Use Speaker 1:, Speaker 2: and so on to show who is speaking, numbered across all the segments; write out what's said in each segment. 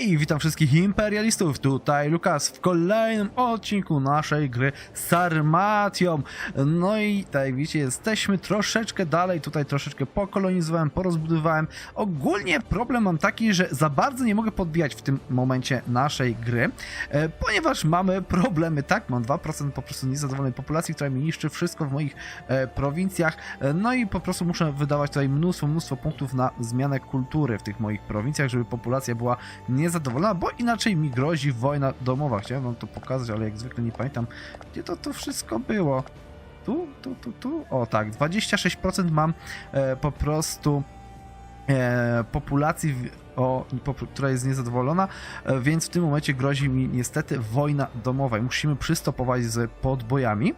Speaker 1: Hej, witam wszystkich imperialistów, tutaj Lukas w kolejnym odcinku naszej gry Sarmatią. No i tak widzicie, jesteśmy troszeczkę dalej, tutaj troszeczkę pokolonizowałem, porozbudowałem. Ogólnie problem mam taki, że za bardzo nie mogę podbijać w tym momencie naszej gry, e, ponieważ mamy problemy, tak, mam 2% po prostu niezadowolonej populacji, która mi niszczy wszystko w moich e, prowincjach, no i po prostu muszę wydawać tutaj mnóstwo, mnóstwo punktów na zmianę kultury w tych moich prowincjach, żeby populacja była niezadowolona, bo inaczej mi grozi wojna domowa. Chciałem wam to pokazać, ale jak zwykle nie pamiętam, gdzie to, to wszystko było. Tu, tu, tu, tu. O tak, 26% mam e, po prostu e, populacji, o, która jest niezadowolona, e, więc w tym momencie grozi mi niestety wojna domowa i musimy przystopować z podbojami.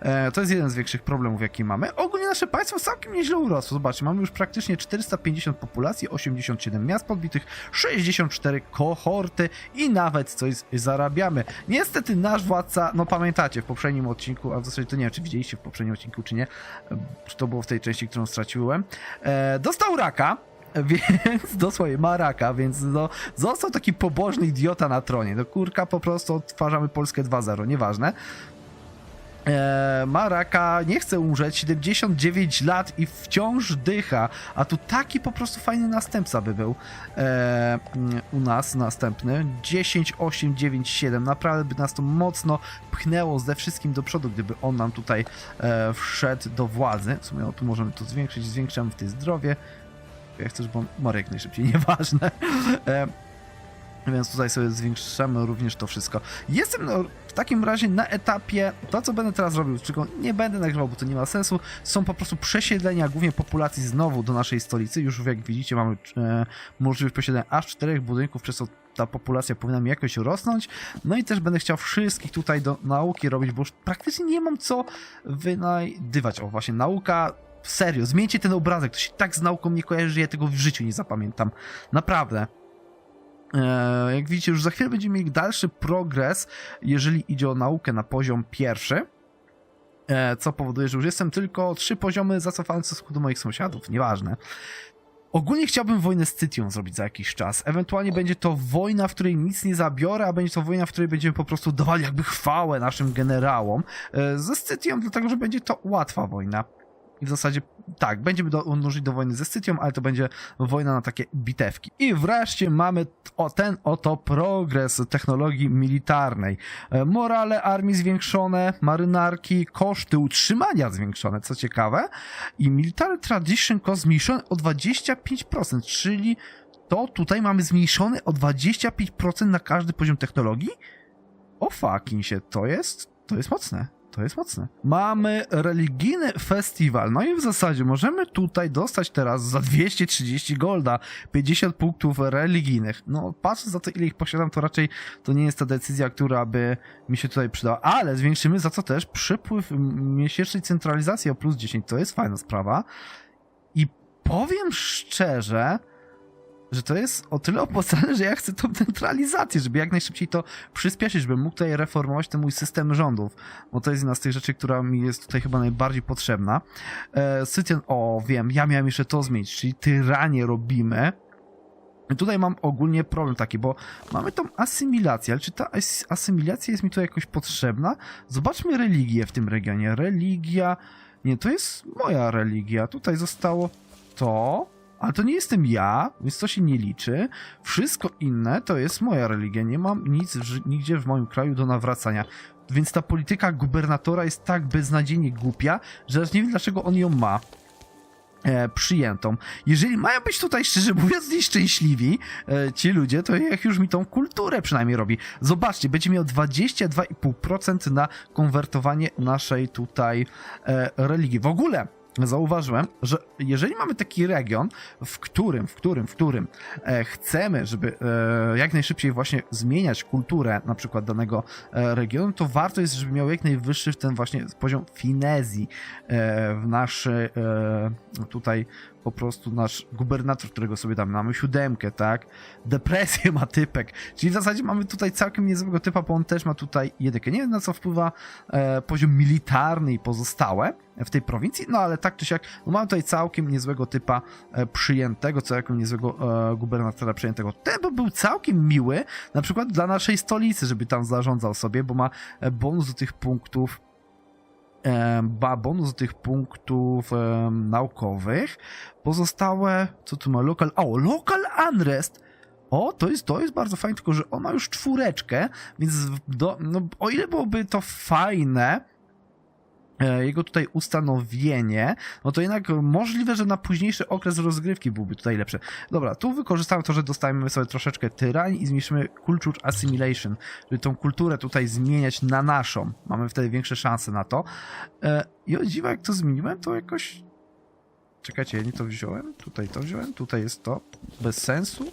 Speaker 1: E, to jest jeden z większych problemów, jaki mamy. Ogólnie nasze państwo całkiem nieźle urosło. Zobaczcie, mamy już praktycznie 450 populacji, 87 miast podbitych, 64 kohorty i nawet coś zarabiamy. Niestety nasz władca, no pamiętacie w poprzednim odcinku, a w zasadzie to nie wiem, czy widzieliście w poprzednim odcinku, czy nie, e, czy to było w tej części, którą straciłem, dostał raka, więc dosłownie ma raka, więc no, został taki pobożny idiota na tronie. No kurka, po prostu odtwarzamy Polskę 2-0, nieważne. Eee, ma raka, nie chce umrzeć, 79 lat i wciąż dycha, a tu taki po prostu fajny następca by był eee, u nas następny. 10, 8, 9, 7, naprawdę by nas to mocno pchnęło ze wszystkim do przodu, gdyby on nam tutaj e, wszedł do władzy. W sumie o, tu możemy to zwiększyć, zwiększamy w tej zdrowie. Ja chcę, żeby on umarł jak najszybciej, nieważne. E, więc tutaj sobie zwiększamy również to wszystko. Jestem no, w takim razie na etapie, to co będę teraz robił, czego nie będę nagrywał, bo to nie ma sensu, są po prostu przesiedlenia głównie populacji znowu do naszej stolicy. Już jak widzicie mamy e, możliwość posiadania aż czterech budynków, przez co ta populacja powinna mi jakoś rosnąć. No i też będę chciał wszystkich tutaj do nauki robić, bo już praktycznie nie mam co wynajdywać. O, właśnie nauka serio, zmieńcie ten obrazek, to się tak z nauką nie kojarzy, że ja tego w życiu nie zapamiętam. Naprawdę. Eee, jak widzicie, już za chwilę będziemy mieli dalszy progres, jeżeli idzie o naukę na poziom pierwszy. Eee, co powoduje, że już jestem tylko trzy poziomy zacofany w stosunku do moich sąsiadów, nieważne. Ogólnie chciałbym wojnę z Cytią zrobić za jakiś czas. Ewentualnie będzie to wojna, w której nic nie zabiorę, a będzie to wojna, w której będziemy po prostu dawali jakby chwałę naszym generałom. Eee, ze Scytią, dlatego że będzie to łatwa wojna. I w zasadzie tak, będziemy dążyć do wojny ze Scytią, ale to będzie wojna na takie bitewki. I wreszcie mamy o ten oto progres technologii militarnej. E, Morale armii zwiększone, marynarki, koszty utrzymania zwiększone, co ciekawe. I military tradition cost zmniejszone o 25%, czyli to tutaj mamy zmniejszone o 25% na każdy poziom technologii? O fucking się, to jest, to jest mocne. To jest mocne. Mamy religijny festiwal. No i w zasadzie możemy tutaj dostać teraz za 230 golda 50 punktów religijnych. No patrząc za to, ile ich posiadam, to raczej to nie jest ta decyzja, która by mi się tutaj przydała. Ale zwiększymy za co też przypływ miesięcznej centralizacji o plus 10. To jest fajna sprawa. I powiem szczerze, że to jest o tyle opłacalne, że ja chcę tą centralizację, żeby jak najszybciej to przyspieszyć, żebym mógł tutaj reformować ten mój system rządów, bo to jest jedna z tych rzeczy, która mi jest tutaj chyba najbardziej potrzebna. E, Sytian, o wiem, ja miałem jeszcze to zmienić, czyli tyranie robimy. I Tutaj mam ogólnie problem taki, bo mamy tą asymilację, ale czy ta as asymilacja jest mi tutaj jakoś potrzebna? Zobaczmy religię w tym regionie. Religia... Nie, to jest moja religia. Tutaj zostało to, ale to nie jestem ja, więc to się nie liczy. Wszystko inne to jest moja religia. Nie mam nic nigdzie w moim kraju do nawracania. Więc ta polityka gubernatora jest tak beznadziejnie głupia, że aż nie wiem dlaczego on ją ma. E, przyjętą. Jeżeli mają być tutaj, szczerze mówiąc, nieszczęśliwi e, ci ludzie, to jak już mi tą kulturę przynajmniej robi. Zobaczcie, będzie miał 22,5% na konwertowanie naszej tutaj e, religii. W ogóle zauważyłem, że jeżeli mamy taki region, w którym, w którym, w którym e, chcemy, żeby e, jak najszybciej właśnie zmieniać kulturę na przykład danego e, regionu, to warto jest, żeby miał jak najwyższy ten właśnie poziom finezji w naszy e, tutaj po prostu nasz gubernator, którego sobie tam mamy siódemkę, tak? Depresję ma typek. Czyli w zasadzie mamy tutaj całkiem niezłego typa, bo on też ma tutaj jedynkę. Nie wiem na co wpływa e, poziom militarny i pozostałe w tej prowincji, no ale tak czy siak, no mamy tutaj całkiem niezłego typa e, przyjętego, całkiem niezłego e, gubernatora przyjętego. Ten by był całkiem miły, na przykład dla naszej stolicy, żeby tam zarządzał sobie, bo ma e, bonus do tych punktów ba, bonus tych punktów naukowych. Pozostałe, co tu ma, local, o, local unrest, o, to jest, to jest bardzo fajne, tylko że on ma już czwóreczkę, więc do, no, o ile byłoby to fajne, jego tutaj ustanowienie, no to jednak możliwe, że na późniejszy okres rozgrywki byłby tutaj lepszy. Dobra, tu wykorzystamy to, że dostajemy sobie troszeczkę tyranii i zmniejszymy culture assimilation, żeby tą kulturę tutaj zmieniać na naszą. Mamy wtedy większe szanse na to. E, I o dziwo, jak to zmieniłem, to jakoś... Czekajcie, ja nie to wziąłem, tutaj to wziąłem, tutaj jest to. Bez sensu.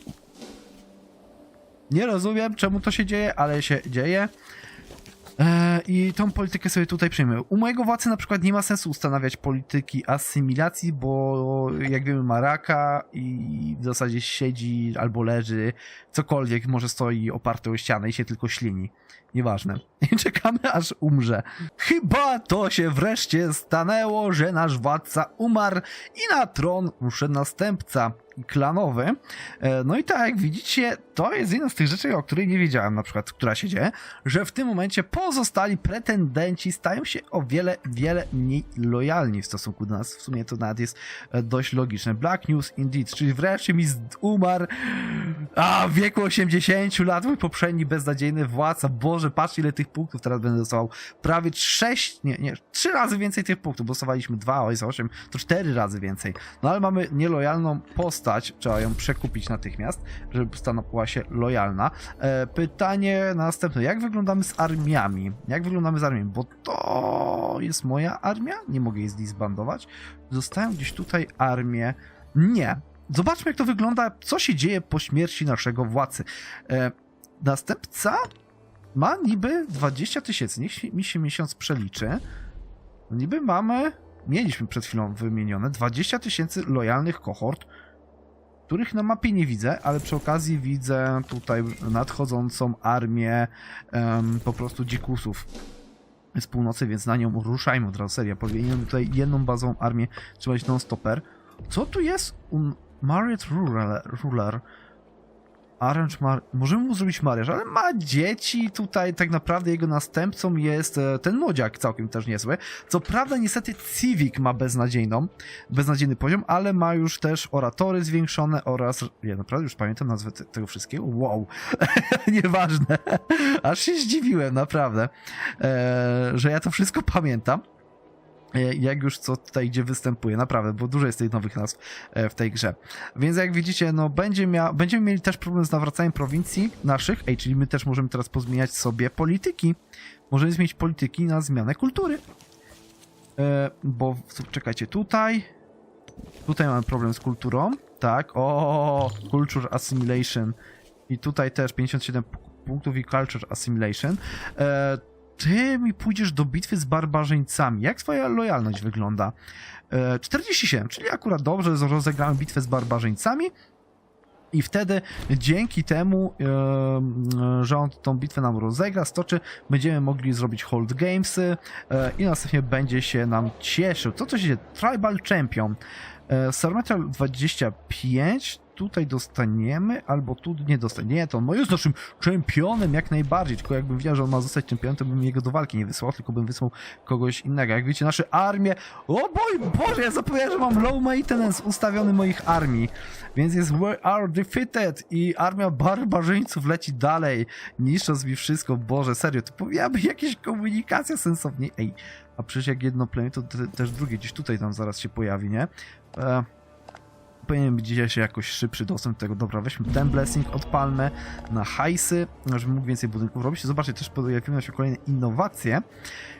Speaker 1: Nie rozumiem, czemu to się dzieje, ale się dzieje. E, I tą politykę sobie tutaj przyjmę. U mojego władcy na przykład nie ma sensu ustanawiać polityki asymilacji, bo jak wiemy ma raka i w zasadzie siedzi albo leży, cokolwiek, może stoi oparty o ścianę i się tylko ślini. Nieważne. I czekamy aż umrze. Chyba to się wreszcie stanęło, że nasz władca umarł i na tron uszedł następca klanowy. E, No i tak jak widzicie, to jest jedna z tych rzeczy, o której nie wiedziałem, na przykład, która się dzieje, że w tym momencie pozostali pretendenci stają się o wiele, wiele mniej lojalni w stosunku do nas. W sumie to nawet jest e, dość logiczne. Black News Indeed, czyli wreszcie mi umarł a w wieku 80 lat mój poprzedni beznadziejny władca. Boże, patrz ile tych punktów teraz będę dostawał. Prawie 6, nie, nie, 3 razy więcej tych punktów, bo dostawaliśmy 2, o jest 8, to 4 razy więcej. No ale mamy nielojalną postać, trzeba ją przekupić natychmiast, żeby stała się lojalna. E, pytanie następne, jak wyglądamy z armiami? Jak wyglądamy z armiami? Bo to jest moja armia, nie mogę jej zdisbandować. Zostałem gdzieś tutaj armię. Nie. Zobaczmy, jak to wygląda, co się dzieje po śmierci naszego władcy. E, następca ma niby 20 tysięcy, niech mi się miesiąc przeliczy. Niby mamy, mieliśmy przed chwilą wymienione, 20 tysięcy lojalnych kohort, których na mapie nie widzę, ale przy okazji widzę tutaj nadchodzącą armię em, po prostu dzikusów z północy, więc na nią ruszajmy od razu, seria. Powinienem tutaj jedną bazową armię trzymać non-stopper. Co tu jest? Un married ruler. ruler. Arrange mar... Możemy mu zrobić mariaż, ale ma dzieci tutaj, tak naprawdę jego następcą jest e, ten młodziak całkiem też niezły. Co prawda niestety Civic ma beznadziejną, beznadziejny poziom, ale ma już też oratory zwiększone oraz... Ja naprawdę już pamiętam nazwę te, tego wszystkiego. Wow. Nieważne. Aż się zdziwiłem, naprawdę, e, że ja to wszystko pamiętam. E, Jak już co tutaj gdzie występuje, naprawdę, bo dużo jest tych nowych nazw e, w tej grze. Więc jak widzicie, no będzie mia będziemy mieli też problem z nawracaniem prowincji naszych, ej, czyli my też możemy teraz pozmieniać sobie polityki. Możemy zmienić polityki na zmianę kultury. E, bo, czekajcie, tutaj, tutaj mamy problem z kulturą, tak, o, culture assimilation i tutaj też 57 pu- punktów i culture assimilation. E, ty mi pójdziesz do bitwy z barbarzyńcami. Jak twoja lojalność wygląda? E, 47, czyli akurat dobrze, rozegrałem bitwę z barbarzyńcami. I wtedy dzięki temu, e, że on tą bitwę nam rozegra, stoczy, będziemy mogli zrobić hold gamesy e, i następnie będzie się nam cieszył. Co to się dzieje? Tribal Champion. E, Sarmatal 25 tutaj dostaniemy, albo tu nie dostaniemy. Nie, to on jest naszym czempionem jak najbardziej, tylko jakbym wiedział, że on ma zostać czempionem, to bym jego do walki nie wysłał, tylko bym wysłał kogoś innego. Jak widzicie, nasze armie... O boj, Boże, ja zapomniałem, że mam low maintenance ustawiony moich armii, więc jest we are defeated i armia barbarzyńców leci dalej, niszcząc mi wszystko. Boże, serio, to powinna jakaś komunikacja sensownie. Ej, a przecież jak jedno plemię, to te, też drugie gdzieś tutaj tam zaraz się pojawi, nie? E, powinien być dzisiaj jakoś szybszy dostęp do tego. Dobra, weźmy ten blessing, odpalmy na hajsy, żebym mógł więcej budynków robić. Zobaczcie, też pojawiły się kolejne innowacje.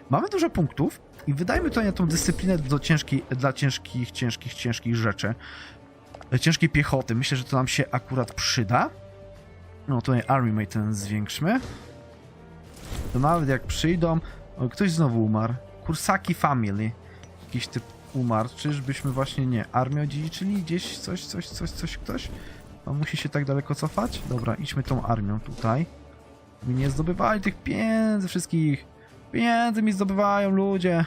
Speaker 1: Mamy dużo punktów i wydajmy to na tą dyscyplinę do ciężkiej, dla ciężkich, ciężkich, ciężkich rzeczy. E, Ciężkiej piechoty. Myślę, że to nam się akurat przyda. No tutaj Army Maintenance zwiększmy. To nawet jak przyjdą... O, ktoś znowu umarł. Kursaki Family. Jakiś typ umarł. Czyżbyśmy właśnie nie armię odziedziczyli? Gdzieś coś, coś, coś, coś, ktoś? On musi się tak daleko cofać? Dobra, idźmy tą armią tutaj. Mi nie zdobywali tych pieniędzy wszystkich. Pieniędzy mi zdobywają ludzie.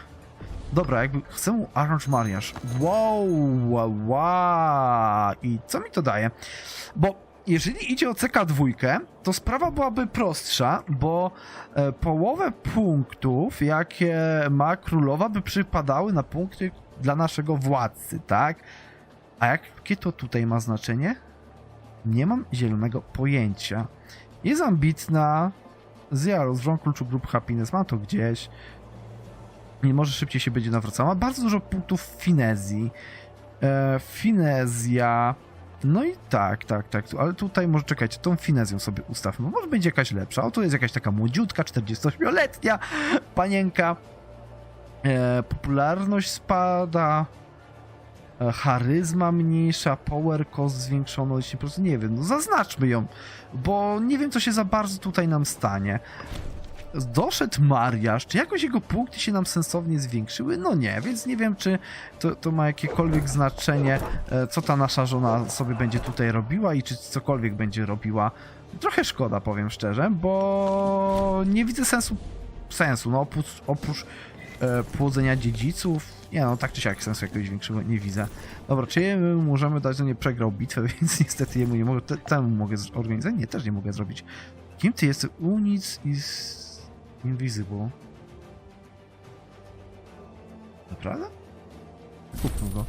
Speaker 1: Dobra, jakby chcę arrange mariaż. Wow, wow, wow. I co mi to daje? Bo jeżeli idzie o CK2, to sprawa byłaby prostsza, bo e, połowę punktów, jakie ma królowa, by przypadały na punkty dla naszego władcy, tak? A jakie to tutaj ma znaczenie? Nie mam zielonego pojęcia. Jest ambitna, zjadł rozrząd kluczu grup happiness, mam to gdzieś. Nie może szybciej się będzie nawracała. Ma bardzo dużo punktów finezji. E, finezja. No i tak, tak, tak. Ale tutaj może czekajcie, tą finezją sobie ustawmy. Może będzie jakaś lepsza. O, tu jest jakaś taka młodziutka, 48-letnia panienka. E, popularność spada. E, charyzma mniejsza, power cost zwiększono, jeśli po prostu nie wiem, no zaznaczmy ją, bo nie wiem co się za bardzo tutaj nam stanie. Doszedł mariaż, czy jakoś jego punkty się nam sensownie zwiększyły? No nie, więc nie wiem, czy to, to ma jakiekolwiek znaczenie, e, co ta nasza żona sobie będzie tutaj robiła i czy cokolwiek będzie robiła. Trochę szkoda, powiem szczerze, bo nie widzę sensu, sensu, no oprócz, oprócz e, płodzenia dziedziców, nie no, tak czy siak sensu jakiegoś większego nie widzę. Dobra, czy jemu możemy dać, że nie przegrał bitwę, więc niestety jemu nie mogę, te, temu mogę zorganizować, nie, też nie mogę zrobić. Kim ty jesteś? Unic is invisible. Naprawdę? Kupmy go.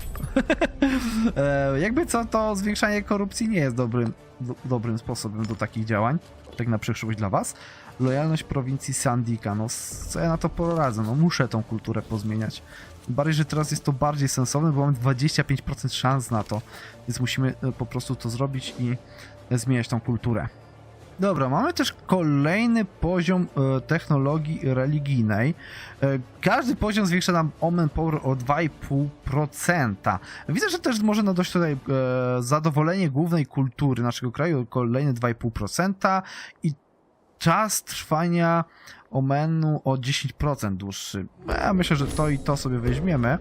Speaker 1: e, jakby co, to zwiększanie korupcji nie jest dobrym, do, dobrym sposobem do takich działań. Tak na przyszłość dla was. Lojalność prowincji Sandika. No, co ja na to poradzę? No, muszę tą kulturę pozmieniać. Bardziej, że teraz jest to bardziej sensowne, bo mamy 25% szans na to. Więc musimy e, po prostu to zrobić i e, zmieniać tą kulturę. Dobra, mamy też kolejny poziom e, technologii religijnej. E, każdy poziom zwiększa nam Omen Power o 2,5%. Widzę, że też może nadać tutaj e, zadowolenie głównej kultury naszego kraju o kolejne 2,5% i czas trwania Omenu o 10% dłuższy. Ja myślę, że to i to sobie weźmiemy.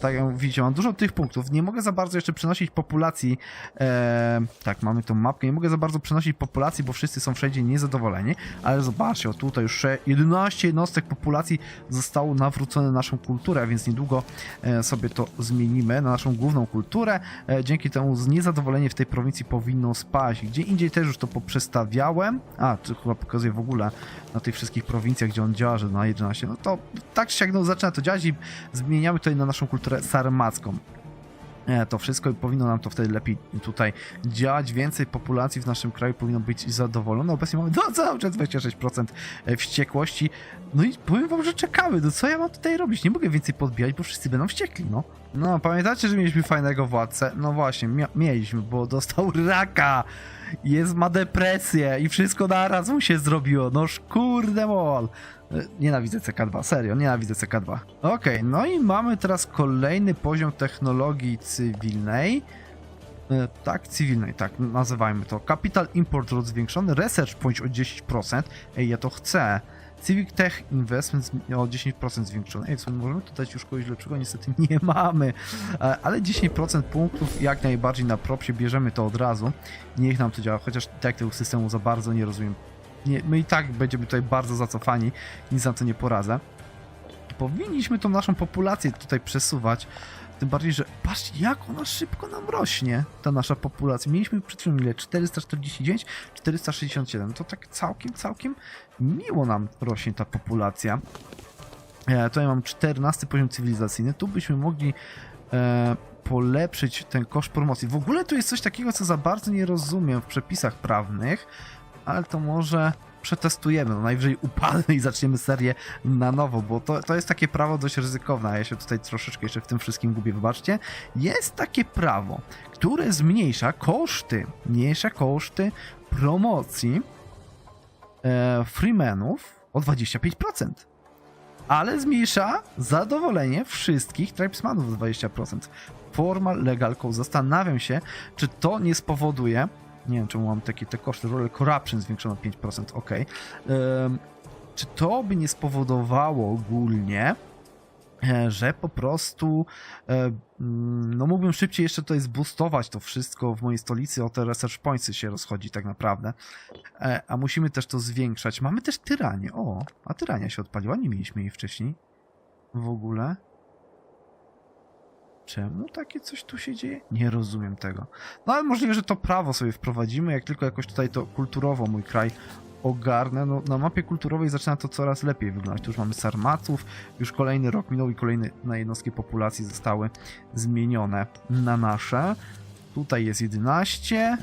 Speaker 1: Tak jak widzicie, mam dużo tych punktów. Nie mogę za bardzo jeszcze przenosić populacji. E, tak, mamy tą mapkę. Nie mogę za bardzo przenosić populacji, bo wszyscy są wszędzie niezadowoleni. Ale zobaczcie, o tutaj już 11 jednostek populacji zostało nawrócone na naszą kulturę, więc niedługo e, sobie to zmienimy na naszą główną kulturę. E, dzięki temu niezadowolenie w tej prowincji powinno spaść. Gdzie indziej też już to poprzestawiałem. A, to chyba pokazuje w ogóle na tych wszystkich prowincjach, gdzie on działa, że na 11. No to tak czy siak no, zaczyna to działać i zmieniamy tutaj na naszą kulturę sarmacką. E, To wszystko i powinno nam to wtedy lepiej tutaj działać. Więcej populacji w naszym kraju powinno być zadowolone. Obecnie mamy no, cały czas 26% wściekłości. No i powiem wam, że czekamy. No co ja mam tutaj robić? Nie mogę więcej podbijać, bo wszyscy będą wściekli, no. No, pamiętacie, że mieliśmy fajnego władcę? No właśnie, mieliśmy, bo dostał raka. Jest, ma depresję i wszystko naraz mu się zrobiło. Noż kurde mol. E, Nienawidzę CK2, serio, nienawidzę CK2. Okej, no i mamy teraz kolejny poziom technologii cywilnej. E, Tak, cywilnej, tak, nazywajmy to. Capital Import zwiększony, Research Point o 10%. Ej, ja to chcę. Civic Tech Investment zmi- o 10% zwiększony. Ej, w możemy tu dać już kogoś lepszego, niestety nie mamy. E, Ale 10% punktów jak najbardziej na propsie bierzemy to od razu. Niech nam to działa, chociaż tak tego systemu za bardzo nie rozumiem. Nie, my i tak będziemy tutaj bardzo zacofani, nic na to nie poradzę. Powinniśmy tą naszą populację tutaj przesuwać. Tym bardziej, że patrzcie, jak ona szybko nam rośnie, ta nasza populacja. Mieliśmy przed chwilą ile? 449, 467. To tak całkiem, całkiem miło nam rośnie ta populacja. E, tutaj mam 14 poziom cywilizacyjny. Tu byśmy mogli e, polepszyć ten koszt promocji. W ogóle tu jest coś takiego, co za bardzo nie rozumiem w przepisach prawnych, ale to może przetestujemy. No najwyżej upadnę i zaczniemy serię na nowo, bo to, to jest takie prawo dość ryzykowne, a ja się tutaj troszeczkę jeszcze w tym wszystkim gubię, wybaczcie. Jest takie prawo, które zmniejsza koszty, mniejsza koszty promocji e, freemanów o 25%. Ale zmniejsza zadowolenie wszystkich tribesmanów o 20%. Formal legal code. Zastanawiam się, czy to nie spowoduje, nie wiem czemu mam takie te koszty, roller corruption zwiększono o 5%, ok. Em, czy to by nie spowodowało ogólnie, e, że po prostu e, mm, no mógłbym szybciej jeszcze tutaj zboostować to wszystko w mojej stolicy, o te research pointsy się rozchodzi tak naprawdę. E, A musimy też to zwiększać. Mamy też tyranię. O, a tyrania się odpaliła, nie mieliśmy jej wcześniej. W ogóle. Czemu takie coś tu się dzieje? Nie rozumiem tego. No ale możliwe, że to prawo sobie wprowadzimy, jak tylko jakoś tutaj to kulturowo mój kraj ogarnę. No, na mapie kulturowej zaczyna to coraz lepiej wyglądać. Tu już mamy Sarmatów, już kolejny rok minął i kolejne jednostki populacji zostały zmienione na nasze. Tutaj jest 11.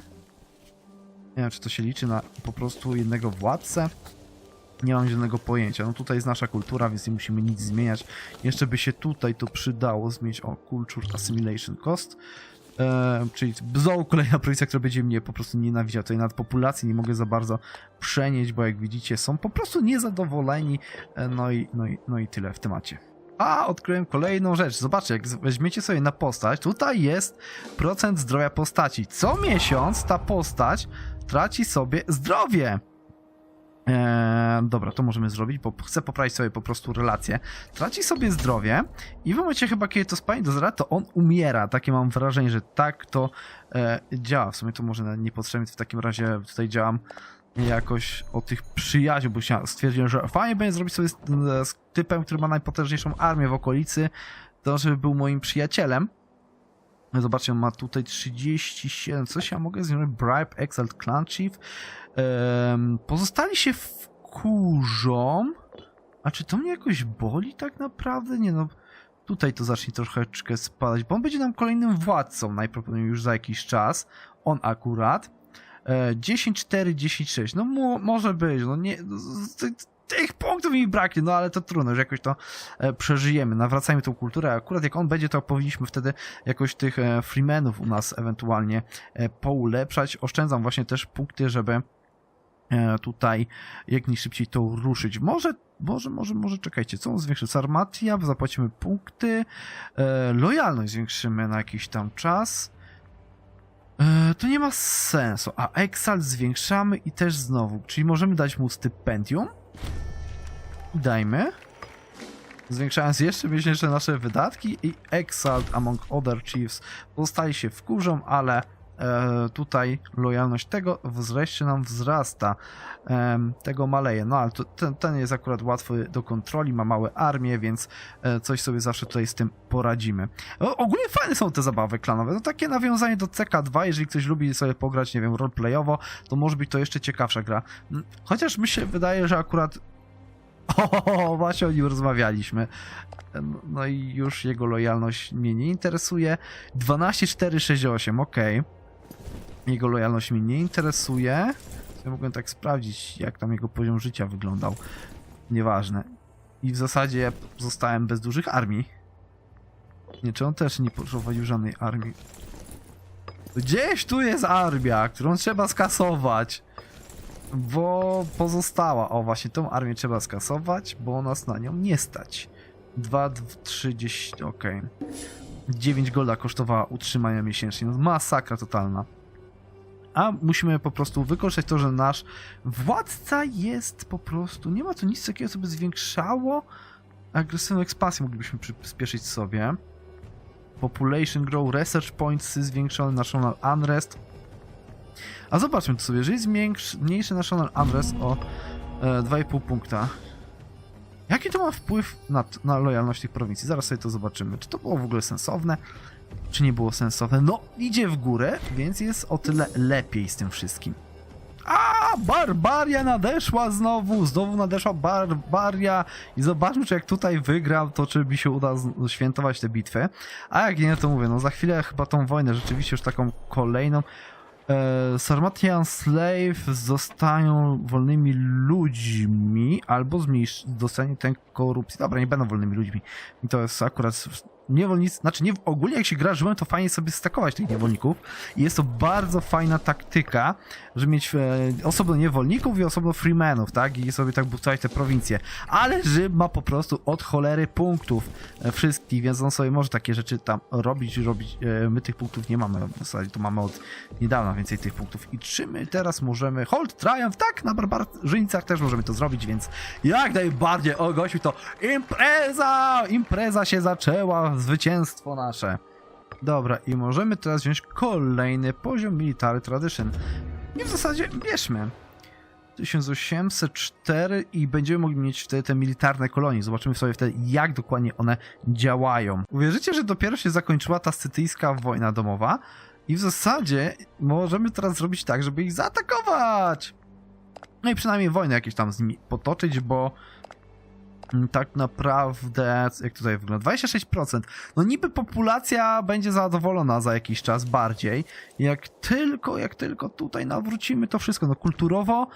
Speaker 1: Nie wiem, czy to się liczy na po prostu jednego władcę. Nie mam zielonego pojęcia. No tutaj jest nasza kultura, więc nie musimy nic zmieniać. Jeszcze by się tutaj to przydało zmienić. O, Culture Assimilation Cost. Eee, czyli znowu kolejna prowincja, która będzie mnie po prostu nienawidziała. Tutaj nad populacji nie mogę za bardzo przenieść, bo jak widzicie są po prostu niezadowoleni. E, No i, no i, no i tyle w temacie. A, odkryłem kolejną rzecz. Zobaczcie, jak weźmiecie sobie na postać, tutaj jest procent zdrowia postaci. Co miesiąc ta postać traci sobie zdrowie. Eee, dobra, to możemy zrobić, bo chcę poprawić sobie po prostu relacje. Traci sobie zdrowie i w momencie chyba, kiedy to spadnie do zera, to on umiera. Takie mam wrażenie, że tak to e, działa. W sumie to może niepotrzebnie w takim razie tutaj działam jakoś o tych przyjaźniach, bo stwierdziłem, że fajnie będzie zrobić sobie z, z typem, który ma najpotężniejszą armię w okolicy, to żeby był moim przyjacielem. Zobaczcie, ma tutaj 37. Coś ja mogę z nim Bribe, Exalt, Clan Chief. Em, pozostali się wkurzą. A czy to mnie jakoś boli tak naprawdę? Nie no. Tutaj to zacznie troszeczkę spadać, bo on będzie nam kolejnym władcą najprawdopodobniej już za jakiś czas. On akurat. E, 10-4, 10-6. No mo może być, no nie. Tych punktów mi braknie, no ale to trudno, że jakoś to e, przeżyjemy. Nawracajmy tą kulturę. Akurat jak on będzie, to powinniśmy wtedy jakoś tych e, freemenów u nas ewentualnie e, poulepszać. Oszczędzam właśnie też punkty, żeby tutaj jak najszybciej to ruszyć. Może, może, może, może czekajcie, co on zwiększy? Sarmatia, zapłacimy punkty, e, lojalność zwiększymy na jakiś tam czas. To nie ma sensu. A Exalt zwiększamy i też znowu, czyli możemy dać mu stypendium. Dajmy. Zwiększając jeszcze miesięczne nasze wydatki i Exalt among other chiefs pozostali się wkurzą, ale e, tutaj lojalność tego wreszcie nam wzrasta. Em, tego maleje. No ale to, ten, ten jest akurat łatwy do kontroli, ma małe armie, więc e, coś sobie zawsze tutaj z tym poradzimy. O, ogólnie fajne są te zabawy klanowe. No takie nawiązanie do CK2, jeżeli ktoś lubi sobie pograć, nie wiem, roleplayowo, to może być to jeszcze ciekawsza gra. Chociaż mi się wydaje, że akurat o, właśnie o nim rozmawialiśmy. No- i już jego lojalność mnie nie interesuje. 12468, okej. Jego lojalność mnie nie interesuje. Ja mogłem tak sprawdzić, jak tam jego poziom życia wyglądał. Nieważne. I w zasadzie zostałem bez dużych armii. Nie, czy on też nie prowadził żadnej armii? Gdzieś tu jest armia, którą trzeba skasować. Bo pozostała. O, właśnie tą armię trzeba skasować, bo nas na nią nie stać. 2, 3, 10, okej. 9 golda kosztowała utrzymania miesięcznie. No, masakra totalna. A musimy po prostu wykorzystać to, że nasz władca jest po prostu. Nie ma tu nic takiego, co by zwiększało agresywną ekspansję. Moglibyśmy przyspieszyć sobie. Population Grow, Research Points zwiększony, National Unrest. A zobaczmy tu sobie, jeżeli zmniejszy, National Unrest o e, 2,5 punkta, jaki to ma wpływ na, na lojalność tych prowincji? Zaraz sobie to zobaczymy. Czy to było w ogóle sensowne? Czy nie było sensowne? No, idzie w górę, więc jest o tyle lepiej z tym wszystkim. A, barbaria nadeszła znowu, znowu nadeszła barbaria i zobaczmy, czy jak tutaj wygram, to czy mi się uda świętować tę bitwę. A jak nie, to mówię, no za chwilę chyba tą wojnę, rzeczywiście już taką kolejną. E, Sarmatian Slave zostają wolnymi ludźmi albo zmniejsz, dostanie ten korupcji. Dobra, nie będą wolnymi ludźmi. I to jest akurat niewolnicy, znaczy nie, ogólnie jak się gra żyłem, to fajnie sobie stakować tych niewolników. I jest to bardzo fajna taktyka, żeby mieć e, osobno niewolników i osobno freemanów, tak, i sobie tak budować te prowincje, ale Rzym ma po prostu od cholery punktów e, wszystkich, więc on sobie może takie rzeczy tam robić, robić, e, my tych punktów nie mamy, w zasadzie to mamy od niedawna więcej tych punktów. I czy my teraz możemy, hold, triumph, tak, na barbarzyńcach też możemy to zrobić, więc jak najbardziej, o gościu to impreza, impreza się zaczęła, zwycięstwo nasze. Dobra, i możemy teraz wziąć kolejny poziom Military Tradition. I w zasadzie bierzmy. 1804 i będziemy mogli mieć wtedy te militarne kolonie. Zobaczymy sobie wtedy, jak dokładnie one działają. Uwierzycie, że dopiero się zakończyła ta scytyjska wojna domowa i w zasadzie możemy teraz zrobić tak, żeby ich zaatakować. No i przynajmniej wojnę jakieś tam z nimi potoczyć, bo tak naprawdę, jak tutaj wygląda, 26%. No niby populacja będzie zadowolona za jakiś czas bardziej, jak tylko, jak tylko tutaj nawrócimy to wszystko, no kulturowo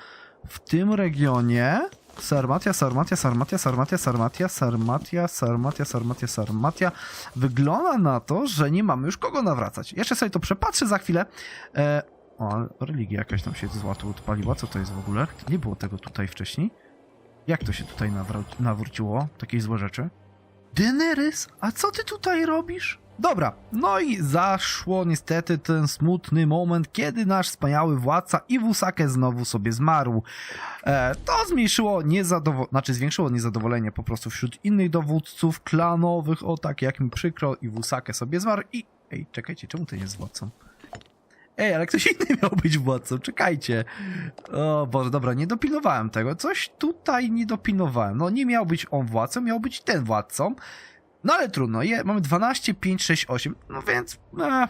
Speaker 1: w tym regionie Sarmatia, Sarmatia, Sarmatia, Sarmatia, Sarmatia, Sarmatia, Sarmatia, Sarmatia, Sarmatia. Wygląda na to, że nie mamy już kogo nawracać. Jeszcze sobie to przepatrzę za chwilę. E, o, religia jakaś tam się złatu odpaliła. Co to jest w ogóle? Nie było tego tutaj wcześniej. Jak to się tutaj nawró- nawróciło? Takie złe rzeczy? Daenerys, a co ty tutaj robisz? Dobra, no i zaszło niestety ten smutny moment, kiedy nasz wspaniały władca Iwusake znowu sobie zmarł. E, to zmniejszyło niezadowolenie, znaczy zwiększyło niezadowolenie po prostu wśród innych dowódców klanowych, o tak jak mi przykro, Iwusake sobie zmarł i... Ej, czekajcie, czemu ty nie jest władcą? Ej, ale ktoś inny miał być władcą, czekajcie. O Boże, dobra, nie dopilnowałem tego. Coś tutaj nie dopilnowałem. No nie miał być on władcą, miał być ten władcą. No ale trudno, je, mamy 12, 5, 6, 8, no więc... E,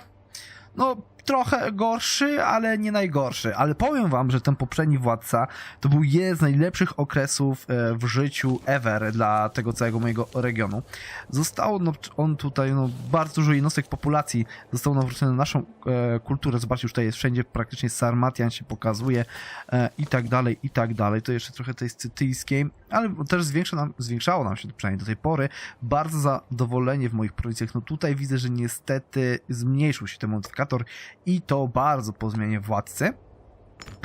Speaker 1: no, trochę gorszy, ale nie najgorszy. Ale powiem wam, że ten poprzedni władca to był jeden z najlepszych okresów e, w życiu ever dla tego całego mojego regionu. Zostało no, on tutaj, no, bardzo dużo jednostek populacji zostało nawrócone na naszą e, kulturę. Zobaczcie, już tutaj jest wszędzie praktycznie Sarmatian się pokazuje e, i tak dalej, i tak dalej. To jeszcze trochę tej scytyjskiej, ale też zwiększa nam, zwiększało nam się przynajmniej do tej pory bardzo zadowolenie w moich prowincjach. No tutaj widzę, że niestety zmniejszył się ten modyfikator i to bardzo po zmianie władcy.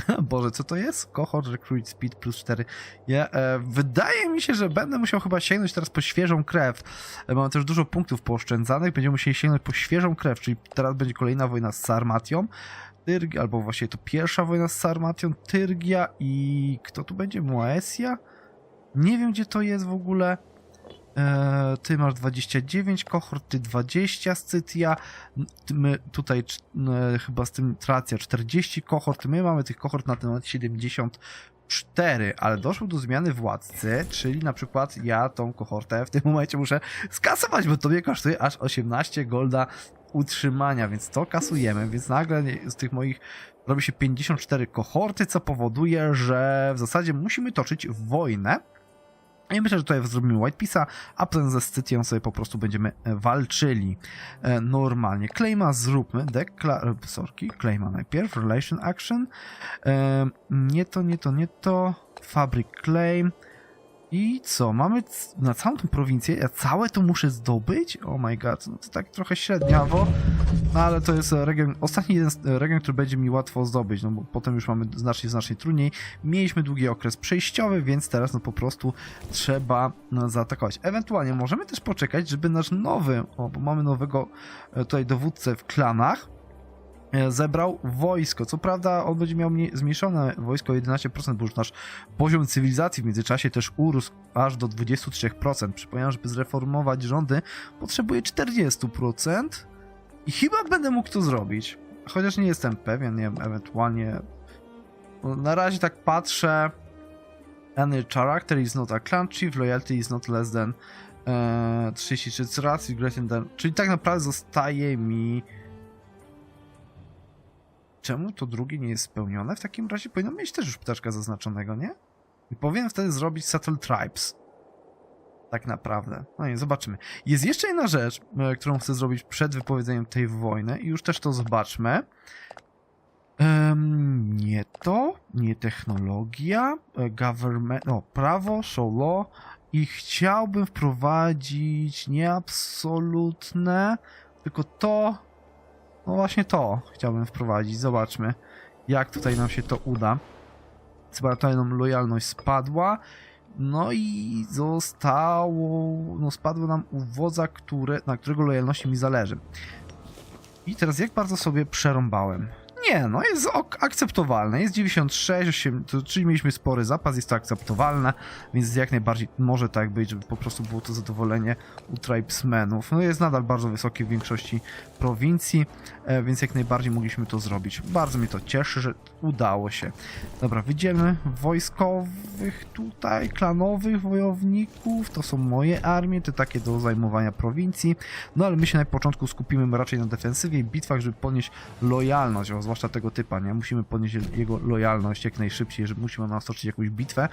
Speaker 1: Boże, co to jest? Cohort Recruit Speed plus 4. Ja, e, wydaje mi się, że będę musiał chyba sięgnąć teraz po świeżą krew. E, mam też dużo punktów pooszczędzanych. Będziemy musieli sięgnąć po świeżą krew, czyli teraz będzie kolejna wojna z Sarmatią. Tyrgia, albo właściwie to pierwsza wojna z Sarmatią, Tyrgia i kto tu będzie? Moesia? Nie wiem, gdzie to jest w ogóle. E, ty masz 29 kohort, ty 20 Scytia, my tutaj e, chyba z tym Tracja 40 kohort, my mamy tych kohort na ten moment 74, ale doszło do zmiany władcy, czyli na przykład ja tą kohortę w tym momencie muszę skasować, bo to mnie kosztuje aż 18 golda utrzymania, więc to kasujemy, więc nagle z tych moich robi się 54 kohorty, co powoduje, że w zasadzie musimy toczyć wojnę. I myślę, że tutaj zrobimy White Piece'a, a potem ze Scytią sobie po prostu będziemy e, walczyli e, normalnie. Claima zróbmy, dekla... e, sorki, Claima najpierw, Relation Action, nie to, nie to, nie to, Fabric Claim i co, mamy na całą tą prowincję, ja całe to muszę zdobyć? Oh my god, no to tak trochę średniawo, no ale to jest region, ostatni jeden region, który będzie mi łatwo zdobyć, no bo potem już mamy znacznie, znacznie trudniej. Mieliśmy długi okres przejściowy, więc teraz no po prostu trzeba no, zaatakować. Ewentualnie możemy też poczekać, żeby nasz nowy, o, bo mamy nowego e, tutaj dowódcę w klanach, zebrał wojsko. Co prawda on będzie miał mniej, zmniejszone wojsko o 11%, bo już nasz poziom cywilizacji w międzyczasie też urósł aż do 23%. Przypominam, żeby zreformować rządy potrzebuje 40%. I chyba będę mógł to zrobić. Chociaż nie jestem pewien, nie wiem, ewentualnie. No, na razie tak patrzę. Any character is not a clan chief, loyalty is not less than e, 33 racji, greater than. Czyli tak naprawdę zostaje mi. Czemu to drugie nie jest spełnione? W takim razie powinno mieć też już ptaszka zaznaczonego, nie? I powinien wtedy zrobić Settle Tribes. Tak naprawdę. No nie, zobaczymy. Jest jeszcze jedna rzecz, e, którą chcę zrobić przed wypowiedzeniem tej wojny i już też to zobaczmy. Em, nie to, nie technologia, e, government, no prawo, show law, i chciałbym wprowadzić nie absolutne, tylko to, no właśnie to chciałbym wprowadzić. Zobaczmy, jak tutaj nam się to uda. Chyba lojalność spadła. No i zostało, no spadło nam u wodza, które, na którego lojalności mi zależy. I teraz jak bardzo sobie przerąbałem? Nie, no jest akceptowalne. Jest 96, 8, to, czyli mieliśmy spory zapas, jest to akceptowalne, więc jak najbardziej może tak być, żeby po prostu było to zadowolenie u tribesmenów. No jest nadal bardzo wysokie w większości prowincji, e, więc jak najbardziej mogliśmy to zrobić. Bardzo mnie to cieszy, że udało się. Dobra, wydzielmy wojskowych tutaj, klanowych wojowników, to są moje armie, te takie do zajmowania prowincji, no ale my się na początku skupimy raczej na defensywie i bitwach, żeby podnieść lojalność, o, zwłaszcza tego typa, nie? Musimy podnieść jego lojalność jak najszybciej, żeby musimy nam stoczyć jakąś bitwę.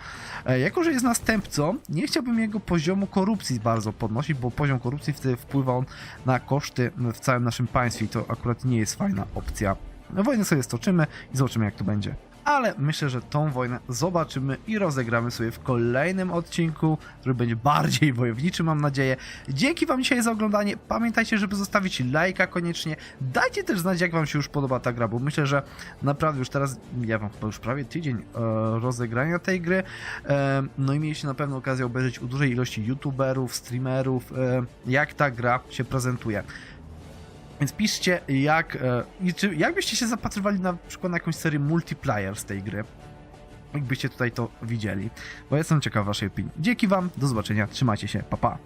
Speaker 1: E, jako, że jest następcą, nie chciałbym jego poziomu korupcji bardzo podnosić, bo poziom korupcji wtedy wpływa on na koszty w całym naszym państwie i to akurat nie jest fajna opcja. No, Wojnę sobie stoczymy i zobaczymy jak to będzie. Ale myślę, że tą wojnę zobaczymy i rozegramy sobie w kolejnym odcinku, który będzie bardziej wojowniczy, mam nadzieję. Dzięki Wam dzisiaj za oglądanie. Pamiętajcie, żeby zostawić lajka koniecznie. Dajcie też znać, jak Wam się już podoba ta gra, bo myślę, że naprawdę już teraz, ja Wam już prawie tydzień e, rozegrania tej gry. E, no i mieliście na pewno okazję obejrzeć u dużej ilości youtuberów, streamerów, e, jak ta gra się prezentuje. Więc piszcie, jak, e, czy, byście się zapatrywali na przykład na jakąś serię multiplayer z tej gry. Jakbyście tutaj to widzieli. Bo jestem ciekaw waszej opinii. Dzięki wam, do zobaczenia, trzymajcie się, pa pa.